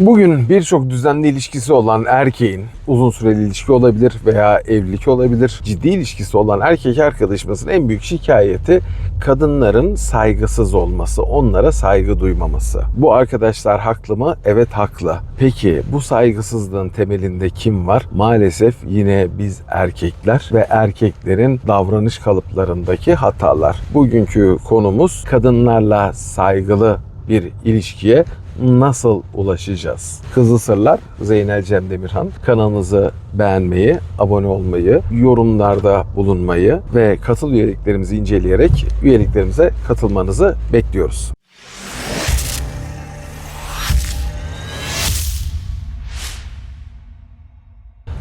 Bugün birçok düzenli ilişkisi olan erkeğin uzun süreli ilişki olabilir veya evlilik olabilir. Ciddi ilişkisi olan erkek arkadaşımızın en büyük şikayeti kadınların saygısız olması, onlara saygı duymaması. Bu arkadaşlar haklı mı? Evet haklı. Peki bu saygısızlığın temelinde kim var? Maalesef yine biz erkekler ve erkeklerin davranış kalıplarındaki hatalar. Bugünkü konumuz kadınlarla saygılı bir ilişkiye nasıl ulaşacağız? Kızıl Sırlar Zeynel Cem Demirhan. Kanalımızı beğenmeyi, abone olmayı, yorumlarda bulunmayı ve katıl üyeliklerimizi inceleyerek üyeliklerimize katılmanızı bekliyoruz.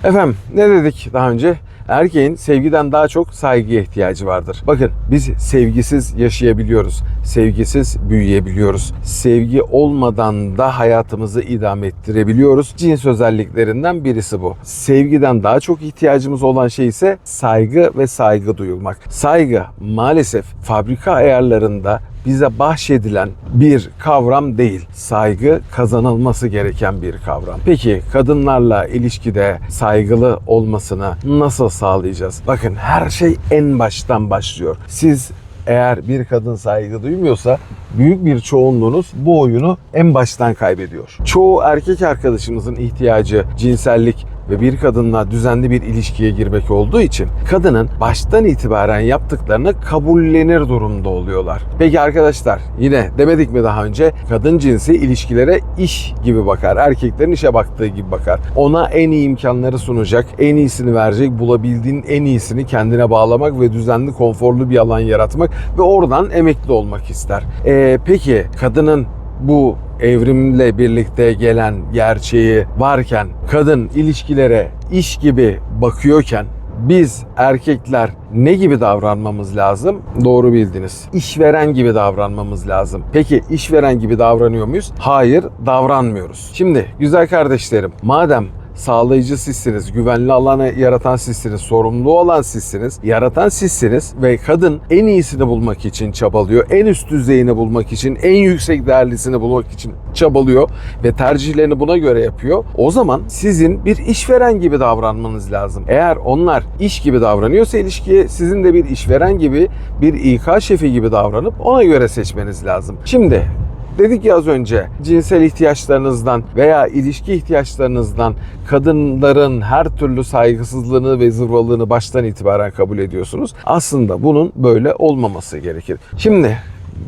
Efendim ne dedik daha önce? Erkeğin sevgiden daha çok saygıya ihtiyacı vardır. Bakın biz sevgisiz yaşayabiliyoruz. Sevgisiz büyüyebiliyoruz. Sevgi olmadan da hayatımızı idame ettirebiliyoruz. Cins özelliklerinden birisi bu. Sevgiden daha çok ihtiyacımız olan şey ise saygı ve saygı duyulmak. Saygı maalesef fabrika ayarlarında bize bahşedilen bir kavram değil. Saygı kazanılması gereken bir kavram. Peki kadınlarla ilişkide saygılı olmasını nasıl sağlayacağız? Bakın her şey en baştan başlıyor. Siz eğer bir kadın saygı duymuyorsa büyük bir çoğunluğunuz bu oyunu en baştan kaybediyor. Çoğu erkek arkadaşımızın ihtiyacı cinsellik ve bir kadınla düzenli bir ilişkiye girmek olduğu için kadının baştan itibaren yaptıklarını kabullenir durumda oluyorlar. Peki arkadaşlar yine demedik mi daha önce kadın cinsi ilişkilere iş gibi bakar. Erkeklerin işe baktığı gibi bakar. Ona en iyi imkanları sunacak, en iyisini verecek, bulabildiğin en iyisini kendine bağlamak ve düzenli konforlu bir alan yaratmak ve oradan emekli olmak ister. Ee, peki kadının bu evrimle birlikte gelen gerçeği varken kadın ilişkilere iş gibi bakıyorken biz erkekler ne gibi davranmamız lazım? Doğru bildiniz. İşveren gibi davranmamız lazım. Peki işveren gibi davranıyor muyuz? Hayır, davranmıyoruz. Şimdi güzel kardeşlerim, madem sağlayıcı sizsiniz, güvenli alanı yaratan sizsiniz, sorumlu olan sizsiniz, yaratan sizsiniz ve kadın en iyisini bulmak için çabalıyor, en üst düzeyini bulmak için, en yüksek değerlisini bulmak için çabalıyor ve tercihlerini buna göre yapıyor. O zaman sizin bir işveren gibi davranmanız lazım. Eğer onlar iş gibi davranıyorsa ilişkiye sizin de bir işveren gibi, bir İK şefi gibi davranıp ona göre seçmeniz lazım. Şimdi Dedik ya az önce cinsel ihtiyaçlarınızdan veya ilişki ihtiyaçlarınızdan kadınların her türlü saygısızlığını ve zırvalığını baştan itibaren kabul ediyorsunuz. Aslında bunun böyle olmaması gerekir. Şimdi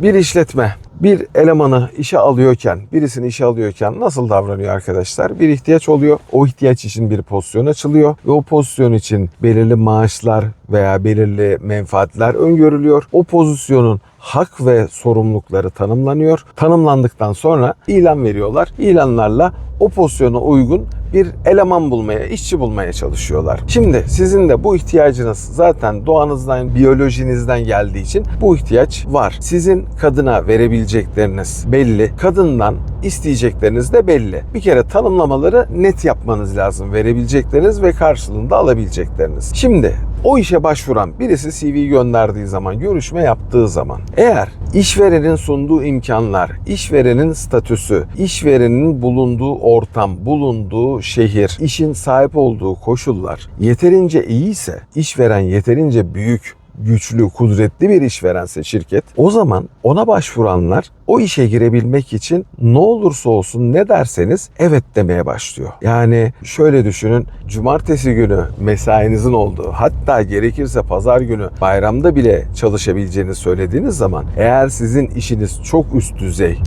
bir işletme bir elemanı işe alıyorken, birisini işe alıyorken nasıl davranıyor arkadaşlar? Bir ihtiyaç oluyor. O ihtiyaç için bir pozisyon açılıyor ve o pozisyon için belirli maaşlar veya belirli menfaatler öngörülüyor. O pozisyonun hak ve sorumlulukları tanımlanıyor. Tanımlandıktan sonra ilan veriyorlar. İlanlarla o pozisyona uygun bir eleman bulmaya, işçi bulmaya çalışıyorlar. Şimdi sizin de bu ihtiyacınız zaten doğanızdan, biyolojinizden geldiği için bu ihtiyaç var. Sizin kadına verebilecekleriniz belli. Kadından isteyecekleriniz de belli. Bir kere tanımlamaları net yapmanız lazım. Verebilecekleriniz ve karşılığında alabilecekleriniz. Şimdi o işe başvuran birisi CV gönderdiği zaman, görüşme yaptığı zaman eğer işverenin sunduğu imkanlar, işverenin statüsü, işverenin bulunduğu ortam, bulunduğu şehir, işin sahip olduğu koşullar yeterince iyiyse, işveren yeterince büyük, güçlü, kudretli bir işverense şirket o zaman ona başvuranlar o işe girebilmek için ne olursa olsun ne derseniz evet demeye başlıyor. Yani şöyle düşünün cumartesi günü mesainizin olduğu hatta gerekirse pazar günü bayramda bile çalışabileceğini söylediğiniz zaman eğer sizin işiniz çok üst düzey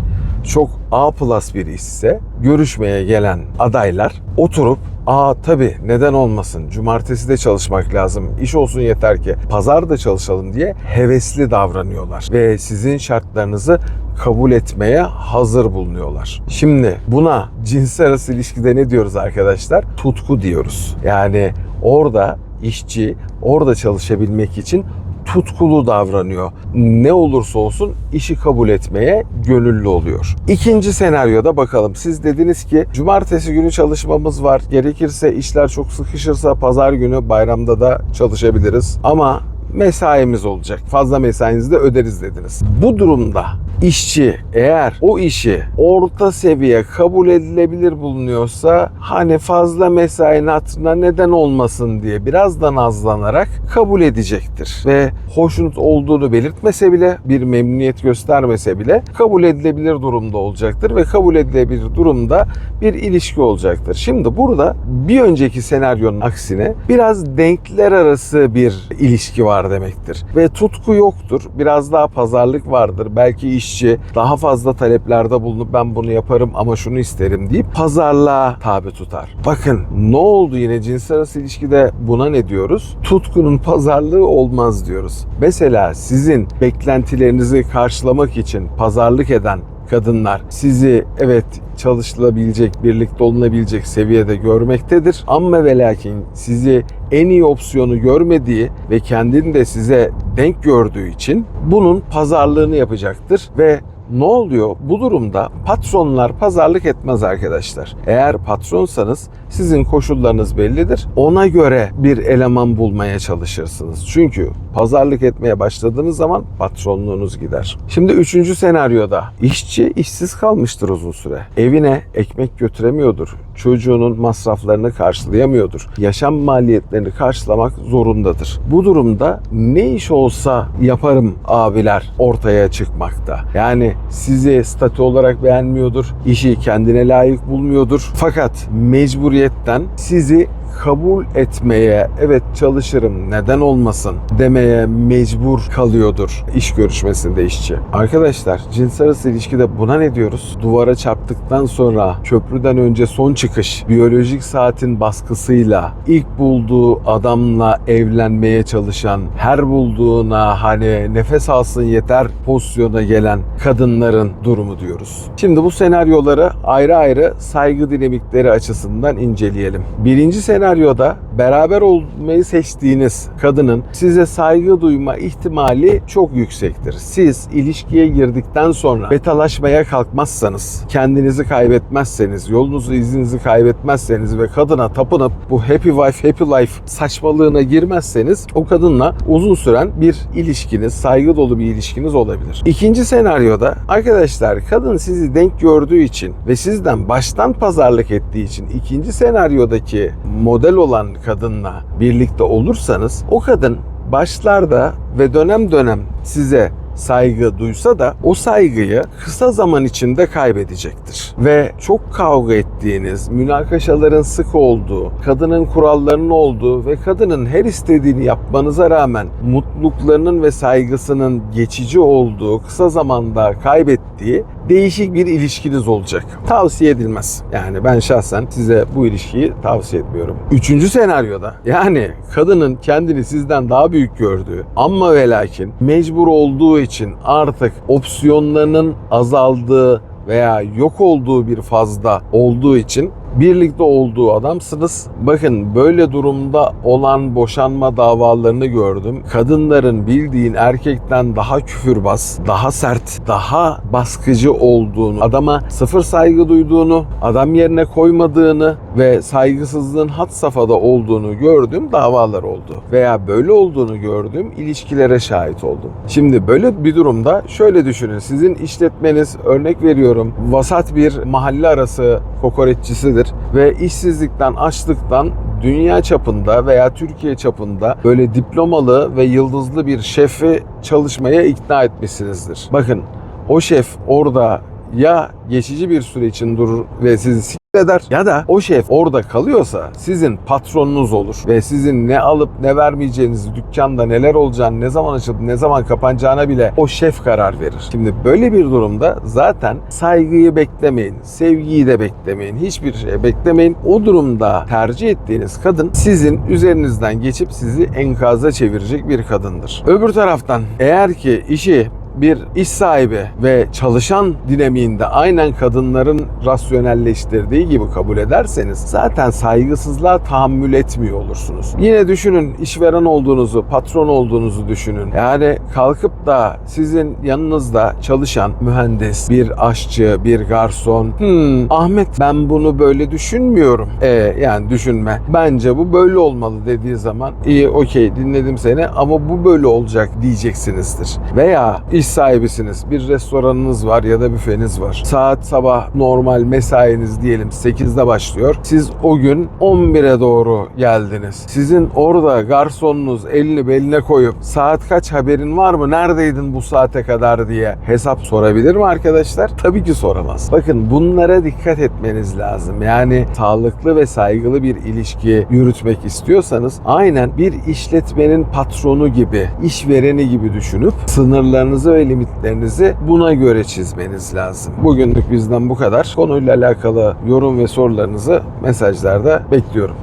çok A plus bir işse görüşmeye gelen adaylar oturup Aa tabii neden olmasın. Cumartesi de çalışmak lazım. İş olsun yeter ki. Pazar da çalışalım diye hevesli davranıyorlar. Ve sizin şartlarınızı kabul etmeye hazır bulunuyorlar. Şimdi buna cinsel arası ilişkide ne diyoruz arkadaşlar? Tutku diyoruz. Yani orada işçi orada çalışabilmek için tutkulu davranıyor. Ne olursa olsun işi kabul etmeye gönüllü oluyor. İkinci senaryoda bakalım. Siz dediniz ki cumartesi günü çalışmamız var. Gerekirse işler çok sıkışırsa pazar günü bayramda da çalışabiliriz. Ama mesaimiz olacak. Fazla mesainizi de öderiz dediniz. Bu durumda işçi eğer o işi orta seviye kabul edilebilir bulunuyorsa hani fazla mesainin hatırına neden olmasın diye biraz da nazlanarak kabul edecektir. Ve hoşnut olduğunu belirtmese bile bir memnuniyet göstermese bile kabul edilebilir durumda olacaktır ve kabul edilebilir durumda bir ilişki olacaktır. Şimdi burada bir önceki senaryonun aksine biraz denkler arası bir ilişki var demektir. Ve tutku yoktur. Biraz daha pazarlık vardır. Belki işçi daha fazla taleplerde bulunup ben bunu yaparım ama şunu isterim deyip pazarlığa tabi tutar. Bakın ne oldu yine cinsel arası ilişkide buna ne diyoruz? Tutkunun pazarlığı olmaz diyoruz. Mesela sizin beklentilerinizi karşılamak için pazarlık eden kadınlar sizi evet çalışılabilecek, birlikte olunabilecek seviyede görmektedir. Ama ve lakin sizi en iyi opsiyonu görmediği ve kendini de size denk gördüğü için bunun pazarlığını yapacaktır ve ne oluyor? Bu durumda patronlar pazarlık etmez arkadaşlar. Eğer patronsanız sizin koşullarınız bellidir. Ona göre bir eleman bulmaya çalışırsınız. Çünkü pazarlık etmeye başladığınız zaman patronluğunuz gider. Şimdi üçüncü senaryoda işçi işsiz kalmıştır uzun süre. Evine ekmek götüremiyordur. Çocuğunun masraflarını karşılayamıyordur. Yaşam maliyetlerini karşılamak zorundadır. Bu durumda ne iş olsa yaparım abiler ortaya çıkmakta. Yani sizi statü olarak beğenmiyordur. işi kendine layık bulmuyordur. Fakat mecburiyetten sizi kabul etmeye evet çalışırım neden olmasın demeye mecbur kalıyordur iş görüşmesinde işçi. Arkadaşlar cinsel arası ilişkide buna ne diyoruz? Duvara çarptıktan sonra köprüden önce son çıkış biyolojik saatin baskısıyla ilk bulduğu adamla evlenmeye çalışan her bulduğuna hani nefes alsın yeter pozisyona gelen kadınların durumu diyoruz. Şimdi bu senaryoları ayrı ayrı saygı dinamikleri açısından inceleyelim. Birinci senaryoda beraber olmayı seçtiğiniz kadının size saygı duyma ihtimali çok yüksektir. Siz ilişkiye girdikten sonra betalaşmaya kalkmazsanız, kendinizi kaybetmezseniz, yolunuzu izninizi kaybetmezseniz ve kadına tapınıp bu happy wife happy life saçmalığına girmezseniz o kadınla uzun süren bir ilişkiniz, saygı dolu bir ilişkiniz olabilir. İkinci senaryoda arkadaşlar kadın sizi denk gördüğü için ve sizden baştan pazarlık ettiği için ikinci senaryodaki model olan kadınla birlikte olursanız o kadın başlarda ve dönem dönem size saygı duysa da o saygıyı kısa zaman içinde kaybedecektir. Ve çok kavga ettiğiniz, münakaşaların sık olduğu, kadının kurallarının olduğu ve kadının her istediğini yapmanıza rağmen mutluluklarının ve saygısının geçici olduğu, kısa zamanda kaybettiği değişik bir ilişkiniz olacak. Tavsiye edilmez. Yani ben şahsen size bu ilişkiyi tavsiye etmiyorum. Üçüncü senaryoda yani kadının kendini sizden daha büyük gördüğü ama ve lakin mecbur olduğu için artık opsiyonlarının azaldığı veya yok olduğu bir fazda olduğu için birlikte olduğu adamsınız. Bakın böyle durumda olan boşanma davalarını gördüm. Kadınların bildiğin erkekten daha küfürbaz, daha sert, daha baskıcı olduğunu, adama sıfır saygı duyduğunu, adam yerine koymadığını ve saygısızlığın had safhada olduğunu gördüğüm davalar oldu. Veya böyle olduğunu gördüğüm ilişkilere şahit oldum. Şimdi böyle bir durumda şöyle düşünün. Sizin işletmeniz örnek veriyorum vasat bir mahalle arası kokoreççisidir ve işsizlikten, açlıktan dünya çapında veya Türkiye çapında böyle diplomalı ve yıldızlı bir şefi çalışmaya ikna etmişsinizdir. Bakın o şef orada ya geçici bir süre için durur ve sizi eder ya da o şef orada kalıyorsa sizin patronunuz olur ve sizin ne alıp ne vermeyeceğinizi, dükkanda neler olacağını, ne zaman açılıp ne zaman kapanacağına bile o şef karar verir. Şimdi böyle bir durumda zaten saygıyı beklemeyin, sevgiyi de beklemeyin, hiçbir şey beklemeyin. O durumda tercih ettiğiniz kadın sizin üzerinizden geçip sizi enkaza çevirecek bir kadındır. Öbür taraftan eğer ki işi bir iş sahibi ve çalışan dinamiğinde aynen kadınların rasyonelleştirdiği gibi kabul ederseniz zaten saygısızlığa tahammül etmiyor olursunuz. Yine düşünün işveren olduğunuzu, patron olduğunuzu düşünün. Yani kalkıp da sizin yanınızda çalışan mühendis, bir aşçı, bir garson, "Hmm, Ahmet ben bunu böyle düşünmüyorum. E yani düşünme. Bence bu böyle olmalı dediği zaman iyi okey dinledim seni ama bu böyle olacak diyeceksinizdir. Veya iş sahibisiniz. Bir restoranınız var ya da büfeniz var. Saat sabah normal mesainiz diyelim 8'de başlıyor. Siz o gün 11'e doğru geldiniz. Sizin orada garsonunuz elini beline koyup saat kaç haberin var mı? Neredeydin bu saate kadar diye hesap sorabilir mi arkadaşlar? Tabii ki soramaz. Bakın bunlara dikkat etmeniz lazım. Yani sağlıklı ve saygılı bir ilişki yürütmek istiyorsanız aynen bir işletmenin patronu gibi, işvereni gibi düşünüp sınırlarınızı ve limitlerinizi buna göre çizmeniz lazım. Bugünlük bizden bu kadar. Konuyla alakalı yorum ve sorularınızı mesajlarda bekliyorum.